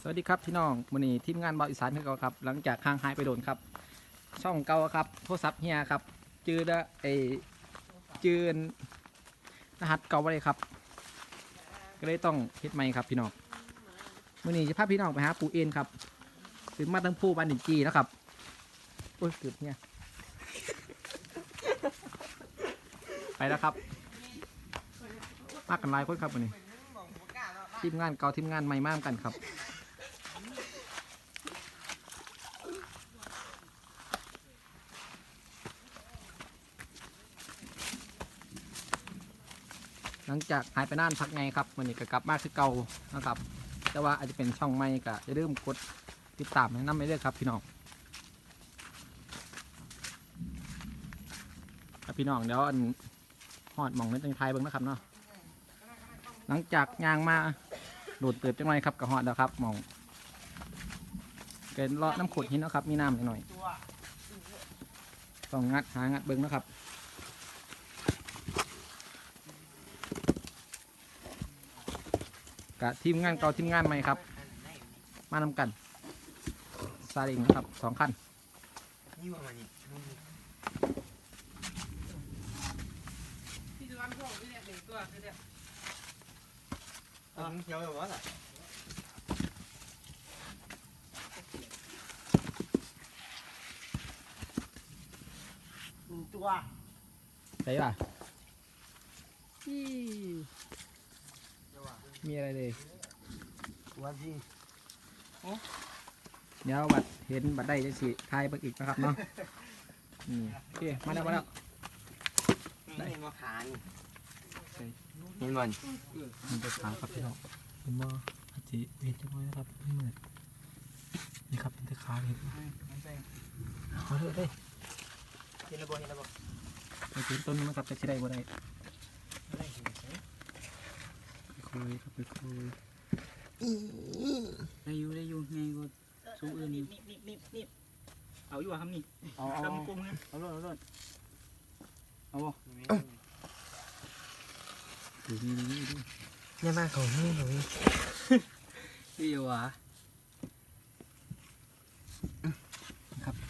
สวัสดีครับพี่น้องวันนี้ทีมงานบออีสานคือเก่าครับ หลังจากห่างหายไปโดนครับ ช่องเก่าครับโทรศัพท์เฮียครับ จืดะไอจืนรหัสเก่าไปเลยครับ ก็เลยต้องเฮ็ดใหม่ครับพี่น้องวันนี้จะพาพี่น้องไปหาปูเอ็นครับถึงมาทั้งผู้บันดิจีแล้วครับโอ้ยเกือบเนี่ยไปแล้วครับมากันหลายคนครับวันนี้ทีมงานเก่าทีมงานใหม่มากกันครับ หลังจากหายไปนานพักไงครับวันนี้ก็กลับมาคือเก่านะครับ แต่ว่าอาจจะเป็นช่องใหม่ก็อย่าลืมกดติดตามแนะนำไปเรื่อยครับพี่น้องพี่น้องเดี๋ยวอันหอดหมองนิดนึงไทายเบิ้งนะครับเนาะหลังจากยางมาโดดเติบจังหน่อยครับกับหอดแล้วครับหมองเกินเลาะน้ำขุดหินเนาะครับมีน้ำหน่อยๆต้องงัดหางัดเบิ้งนะครับ กับทีมงานเก่าทีมงานใหม่ครับ มานำกันซาเล้งนะครับสองคันนี่ว่ามันนี่ที่ร้านพวกนี่แหละหนึ่งตัวคือเนี่ยอะเขียวแบบว่าอะไรหนึ่งตัวใช่ป่ะอี้ มีอะไรเลยวันที่เดี๋ยวบัดเห็นบัดได้จะสิทายเบิกอีกนะครับเนาะนี่โอเคมาแล้วมาแล้วได้เห็นว่าขานี่เห็นมันมันจะขาครับพี่น้องเป็นบ่อาจจะเห็นจังเลยนะครับไม่เหมือนนี่ครับเป็นแต่ขาเห็นบ่เอาเลยเลยเห็นระเบิดเห็นระเบิดไปถึงต้นนี้นะครับจะใช้ได้บ่ได้ไป คุยครับไปคุยได้อยู่ได้อยู่ไงก็สูงอื่นนี่นี่นี่นี่เอาอยู่อะครับนี่เอาเอากำกลมนะเอาเลยเอาเลยเอาบ่นี่ดูนี่นี่นี่เนี่ยมาเขานี่เขานี่ดีว่ะ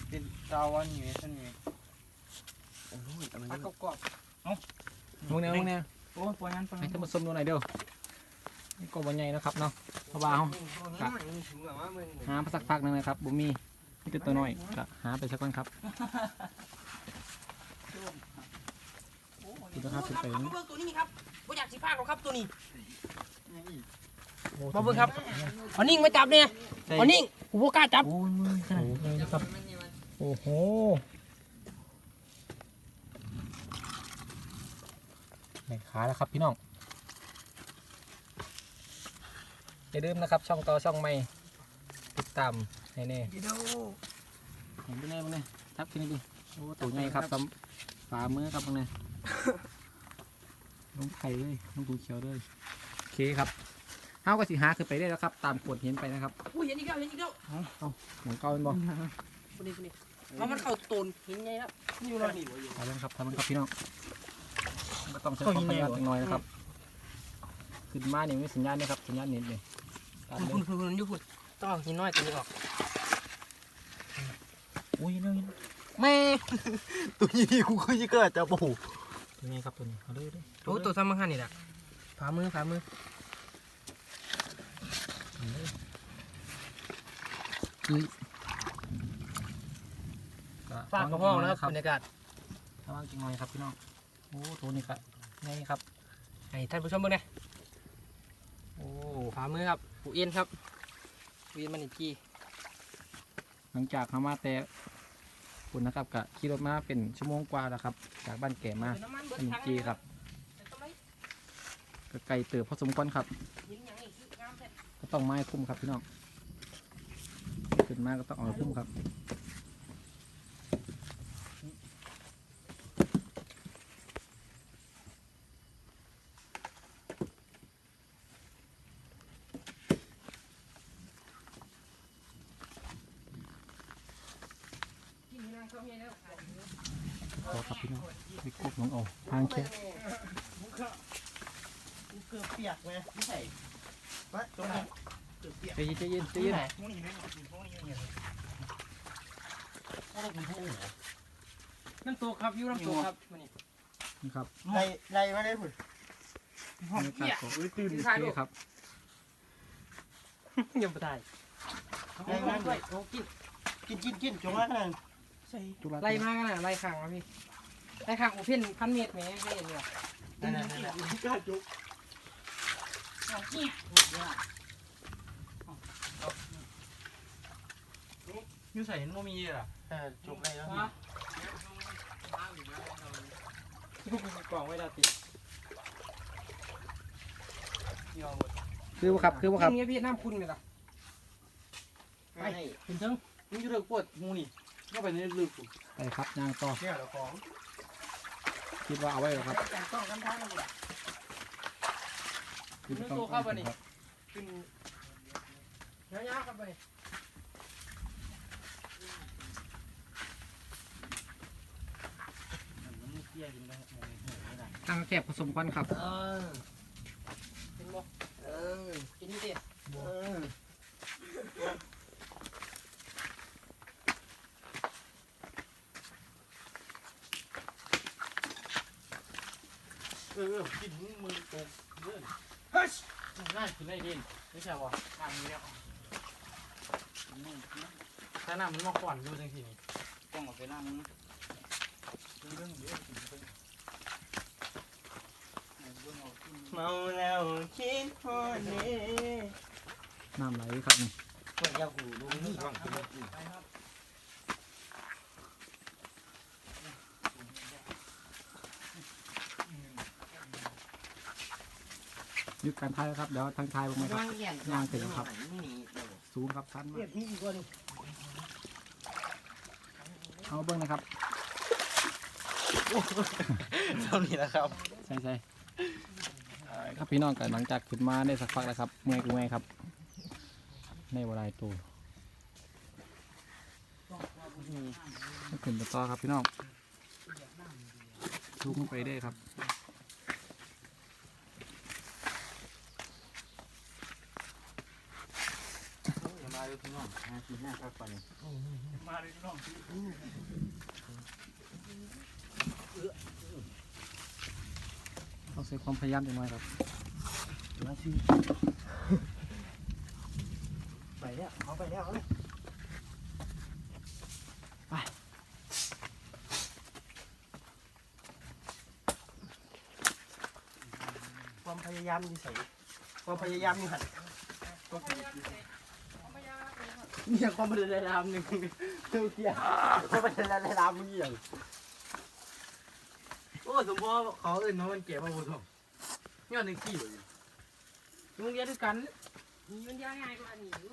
เป็นตาวันอยู่ท่านนี่โอ้ยเอามันปลานี่กรอบมึงเนี่ยมึงเนี่ยๆโอ้ปล่อยนั้นปล่อยให้นั้นท่านผู้ชมดูหน่อยเด้อนี่ ก็บ่ใหญ่นะครับเนาะเพราะว่าเฮาถึงแบบว่ามึงหามาสักพักหนึงนะครับบ่มีมีแต่ตัวน้อยก็หาไปสักวันครับดูนะครับถึงไปมาเบิ่งตัวนี้ครับบ่อยากสิพากหรอกครับตัวนี้โอ้มาเบิ่งครับเอานิ่งมาจับเนี่ยเอานิ่งกูบ่กล้าจับโอ้ยมือขนาดนี้นะครับโอ้โหแม่ขาแล้วครับพี่น้อง อย่าลืมนะครับช่องต่อช่องใหม่ติดตามให้แน่เดี๋ยวเห็นไปแน่บ้างเนี่ยทับที่นี่ดิโอ้ตัวใหญ่ครับสำฝ่ามือครับบ้างเนี่ยลงไข่เลยลงดูเขียวเลยโอเคครับเฮาก็สิหาขึ้นไปได้แล้วครับ ตามกฎเห็นไปนะครับอุ้ยเห็นอีกแล้วเห็นอีกแล้วเอาเอาหมุนเก้าเป็นบอลตัวนี้ตัวนี้เพราะมันเข้าโตนเห็นไงแล้วนี่อยู่เลยทำมันครับทำมันครับพี่น้องก็ต้องใช้ความพยายามจังหน่อยนะครับขึ้นมาเนี่ยมีสัญญาณนะครับสัญญาณเน็ตเลย ตามเลคุยณคุณคุณอยู่คุณต้องเอาหินน้อยตัวนี้ออกอุ้ยนี่แม่ตัวนี้กูเคยเกิดจะปู่ตัวนี้ครับตัวนี้เอาเลยเลยโอ้ตัวซ้ำมังหันนี่แหละฝ่ามือฝ่ามืออุ้ยฝากกระเพาะนะครับบรรยากาศทำมันจังหน่อยครับพี่น้องโอ้ตัวนี้ครับนี่ครับให้ท่านผู้ชมเบิ่งนะโอ้ฝ่ามือครับ ปูเอ็นครับปูเอ็นมันอีกทีหลังจากเขามาแต่คุณนะครับกับขี่รถมาเป็นชั่วโมงกว่าแล้วครับ จากบ้านแก่มาเป็นจีครับก็ไก่เติบพอสมควรครับหินอย่างนี้คืองามแท้ก็ต้องไม้คุ้มครับพี่น้องขึ้นมาก็ต้องเอาคุ้มครับ กินน้ำเข้าเมียแล้วขอครับพี่น้องไปกุบน้องโอาทางแค่กูเกือบเปียกเลยไม่ใส่วะตรงนี้ใจเย็นใจเย็นใจเย็นมูนี่ไม่หมดมูนี่ไม่เห็นน้ำตกครับอยูน้ำตกครับมันนี่นี่ครับไล่ไล่มาได้ผุดบรรยากาศของตื่นโอเคครับยังไม่ได้ไล่มาด้วยโอ้กินกินกินกินจงมาขนาดจุฬาไล่มากันนะไล่ข้างมาพี่ไล่ข้างโอเพ่นพันเมตรแหมไม่เห็นเลยนั่นนั่นนั่นกล้าจุกยูใส่เห็นโมมีอะเออจุกได้แล้วฮะกล่องไว้แล้วติคือบ่ครับคือบ่ครับกินเงี้ยพี่น้ำคุณเลยล่ะไปถึงถึงมึงจะเลิกปวดมูนี่ เข้าไปในลึกไปครับย่างต่อเนี่ยเราของคิดว่าเอาไว้เหรอครับแต่ต้องกันทั้งเลยคิดว่าเรื่องตัวต้เข้าองไปนี่ขึ้นเงี้ยๆครับไปมึงเที่ยกินไปมองเห็นไม่ได้ตั้งแคบผสมควันครับ เออเห็นบ่เออกินนี่ดิ เออเออกินมือตกเลื่อนเฮ้ยน่ากินได้ดินไม่ใช่วะทางนี้แล้วถ้าน้ำมันมาก่อนดูจังทีนี่ต้องเอาไปน้ำมึงเรื่องเยอะจริงๆเมาแล้วคิดพอเน่น้ำไหลครับนี่เพื่อนยาหูดูนี่ว่างกินอีก ห ยุดการทายแล้วครับเดี๋ยวทางทายลงไหมครับย่างถึงครับนี่สูงครับชั้นมาเรียกกพี่อีกคนเอาเบิ้งนะครับเท่านี้แล้วครับใช่ใช่ครับพี่น้องกันหลังจากขึ้นมาได้สักพักแล้วครับเมื่อยกูเมื่อยครับในเวลาตัวขึ้นไปต่อครับพี่น้องทุกไปได้ครับ มาดูพี่น้องมาทีหน้าครับก่อนมาเลยพี่น้องต้องใช้ความพยายามจังหน่อยครับมาสิไปแล้วเอาไปแล้วเอาเลยความพยายามมีใส่ความพยายามมีหัน เนี่ยความพยายามหนึ่งเท่าเทียความพยายามมึงอย่างโอ้สมมติเขาเอื่นมามันเก็บมาบุญผมยอดหนึ่งขี้เลยมึงเรียนด้วยกันมีมันยากง่ายกว่านี่อยู่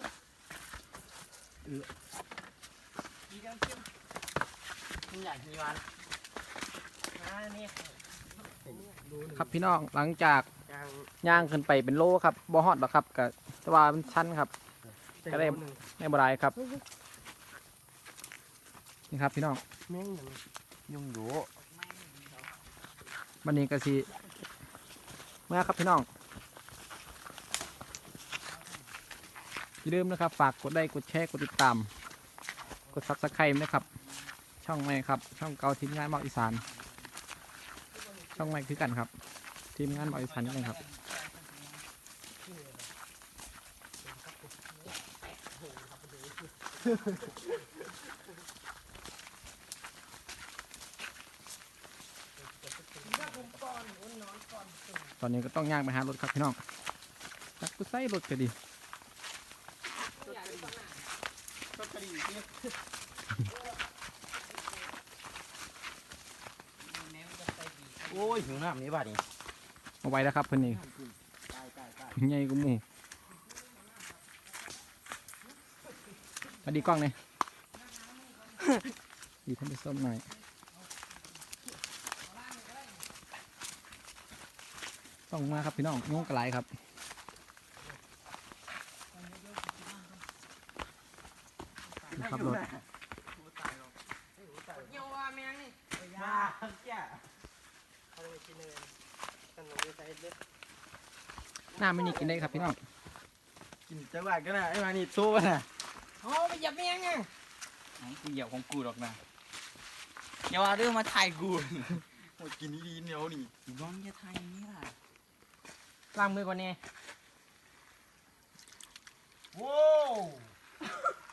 ดีจังเที่ยมึงอยากกินวันครับพี่น้องหลังจากย่างขึ้นไปเป็นโลครับบ่ฮอดหรอครับก็แต่ว่ามันชันครับ ก็ได้ในบรายครับนี่ครับพี่น้องแม่งอย่างยุ่งอยู่วันนี้ก็สิเมื่อครับพี่น้องอย่าลืมนะครับ ฝากกดไลค์กดแชร์กดติดตาม กดซับสไครต์นะครับ ช่องใหม่ครับ ช่องเก่าทีมงานบอกอีสาน ช่องใหม่คือกันครับ ทีมงานบอกอีสานนี่เองครับ ตอนนี้ก็ต้องย่างไปหารถครับพี่น้องจักกูใส่รถก็ดีโอ้ยหิวน้ำนี่บ้านี่เอาไว้แล้วครับเพื่อนนี่ใหญ่กูหมู มาดีกล้องเลยดีท่านผู้ชมหน่อยต้องมาครับพี่น้องงงกระไรครับดูครับรถเหี่ยว่าแมงนี่ยาแก่เขาเลยกินเลยขนมไปใส่เด็ดหน้าไม่นี่กินได้ครับพี่น้องกินจังหวัดก็น่ะไอ้มานี่สู้กันน่ะโอ้ไปหยับเมียงไงกูเหยียบของกูหรอกนะอย่าว่าเรื่องมาถ่ายกูโอ้ยกินดีๆเหนียวนี่ย้อนจะไทยนี่ล่ะล้างมือก่อนเนี่ยโว้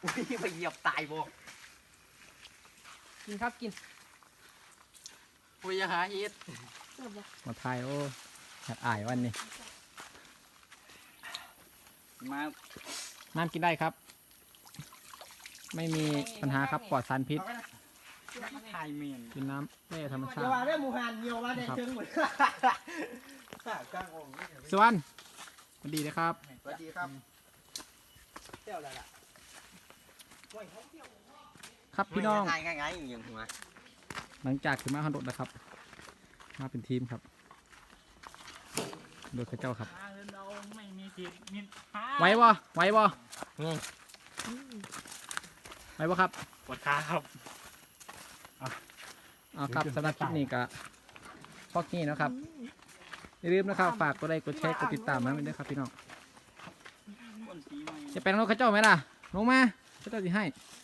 อุ้ยไปเหยียบตายบ่กินครับกินปุยหาเฮ็ดมาทายโอ้อยากอายวันนี้มาน้ำกินได้ครับ ไม่มีปัญหาครับปลอดสารพิษไทยเมียนกินน้ำแร่ธรรมชาอย่าติว่าเรื่องหมูหันเหี่ยวว่าได้เชิงหมดกลางองค์สวรรค์สวัสดีนะครับสวัสดีครับเจ้าอะไรล่ะครับพี่น้องง่ายง่ายง่ายอย่างหัวหลังจากขึ้นมาขันรถนะครับ มาเป็นทีมครับ โดยข้าเจ้าครับเราไม่มีสิทธิ์มีท้าไหว้บ่ไหว้บ่นี่ ไหว้บ่ครับปวดขาครับ เอาครับสำหรับคลิปนี้ก็พอกนี้นะครับอย่าลืมนะครับฝากกดไลค์กดแชร์กดติดตามนะด้วยครับพี่น้องคนสีใหม่จะไปลงรถข้าเจ้าไหมล่ะลงมาข้าเจ้าจะให้เ